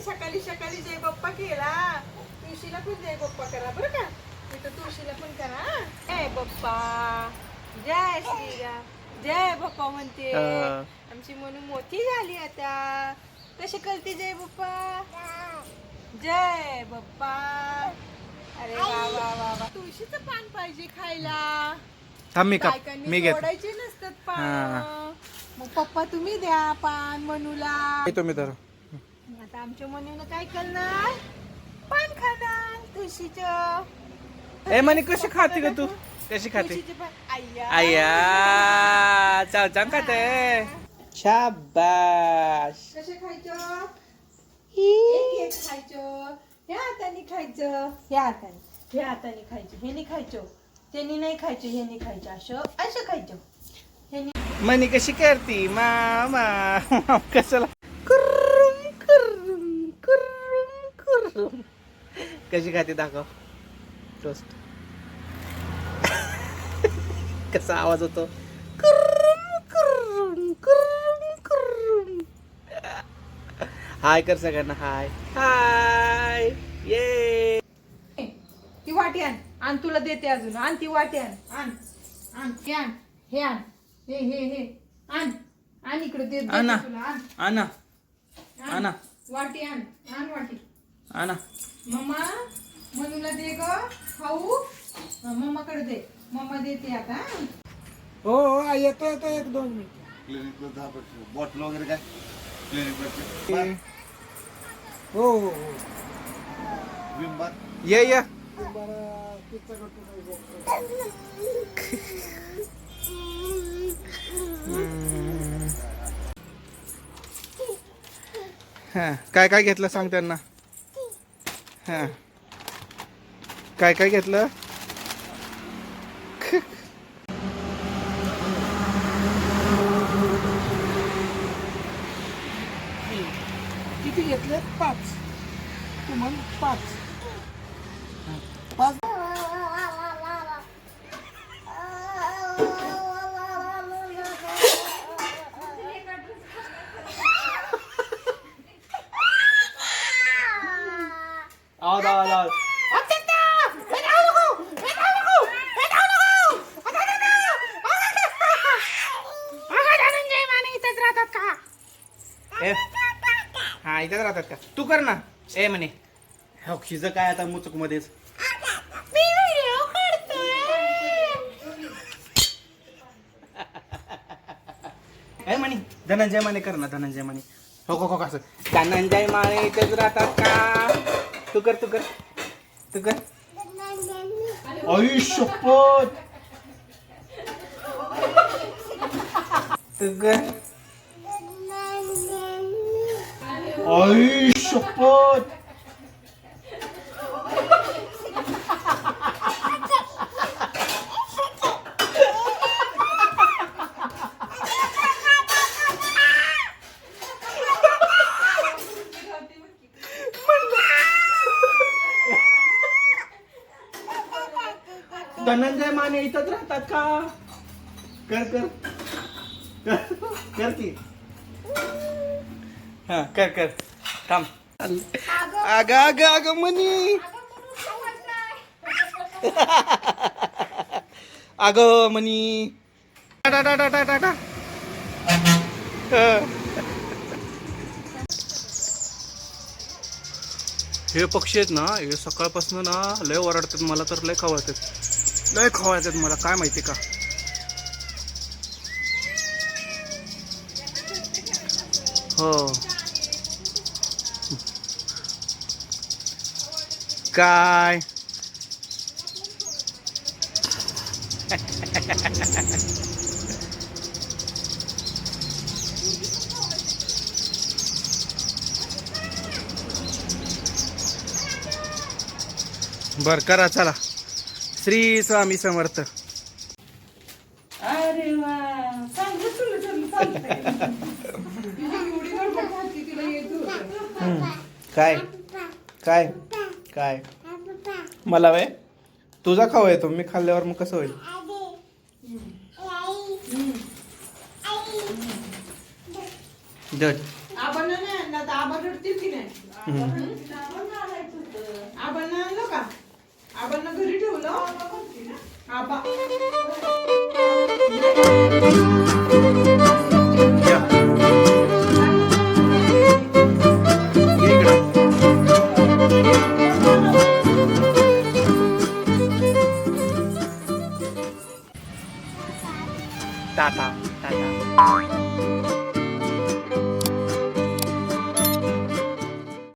सकाळी सकाळी जय बाप्पा केला तुळशीला पण जय बाप्पा करा बरं का मी तर तुळशीला पण करा हा. जय बाप्पा जय श्रीराम जय बाप्पा म्हणते हा. आमची म्हणून मोठी झाली आता. कशी करते जय बाप्पा? जय बाप्पा. अरे वा वा वा वा. तुळशीचं पान पाहिजे खायला. थांब मी का बायकांनी मी घेतो. सोडायचे नसतात पान. मग पप्पा तुम्ही द्या पान मनूला. येतो मी तर. आता आमच्या मनूनं काय करणार? पान खाणार तुळशीचं. ए म्हणे कशी खाते ग तू? कशी खाते? तुळशीचे पान. आय्या. आया चाव चाव खाते. शाबाश कसे खायचं? एक खायचं. ह्या हाताने खायचं. ह्या हाताने. ह्या हाताने खायचं. ह्याने खायचं. त्यांनी नाही खायचं ह्याने खायचं. असं असं खायचं. म्हणे कशी करती? मामा कशाला? कुर्रुम कुर्रुम कुर्रुम कुर्रुम. कशी खाते दाखव. टोस्ट कसा आवाज होतो कुर्रुम कुर्रुम कुर्रुम कुर्रुम हाय कर सगळ्यांना हाय. हाय. ये ती वाटी आण. आण तुला देते अजून. आण ती वाटी आण. आण. आण हे आण. हे आण. हे हे हे. आण. आण इकडे दे देते आणा. तुला. आण. आणा. आण. आणा. वाटी आण. आण वाटी. आणा. मम्मा मनूला दे ग. खाऊ. मम्माकडे दे. मम्मा देते आता हं. हो हो येतो येतो एक दोन मिनिट. क्लिनिकला दहा पर्सेंट बॉटल वगैरे काय? हो हो हो. ये या. हां काय काय घेतलं सांग त्यांना? हा. काय काय घेतलं? किती घेतले पाच. तुम्हाला पाच पाच आवाज आवाज आवाज ए, हा इथेच राहतात का? तू कर ना. ए म्हणे. हो शिज काय आता मुचक मध्येच ए म्हणे. धनंजय माने कर ना धनंजय माने. हो हो हो कसं धनंजय माने इथेच राहतात का? तू कर तू कर. तू कर. आयुष्यपत तू कर. आयुष्यपत धनंजय माने इथंच राहतात का कर कर कर कर की हा कर कर. थांब. अग. अग अग मनी. अग मनी. टाटा टाटा टाटा टाटा हे पक्षी आहेत ना हे सकाळपासून ना लय ओरडतात मला तर लय खवळतात. लय खवळतात मला काय माहिती का? हो. काय बर करा चला. श्री स्वामी समर्थ. अरे वा. काय? काय? काय? मला वे तुझा खाऊ येतो मी खाल्ल्यावर मग कसं होईल? आपण नाही आणला तर आबा रडतील की नाही? आपण आणलो का? आपण घरी ठेवलं? आबा. 大大大大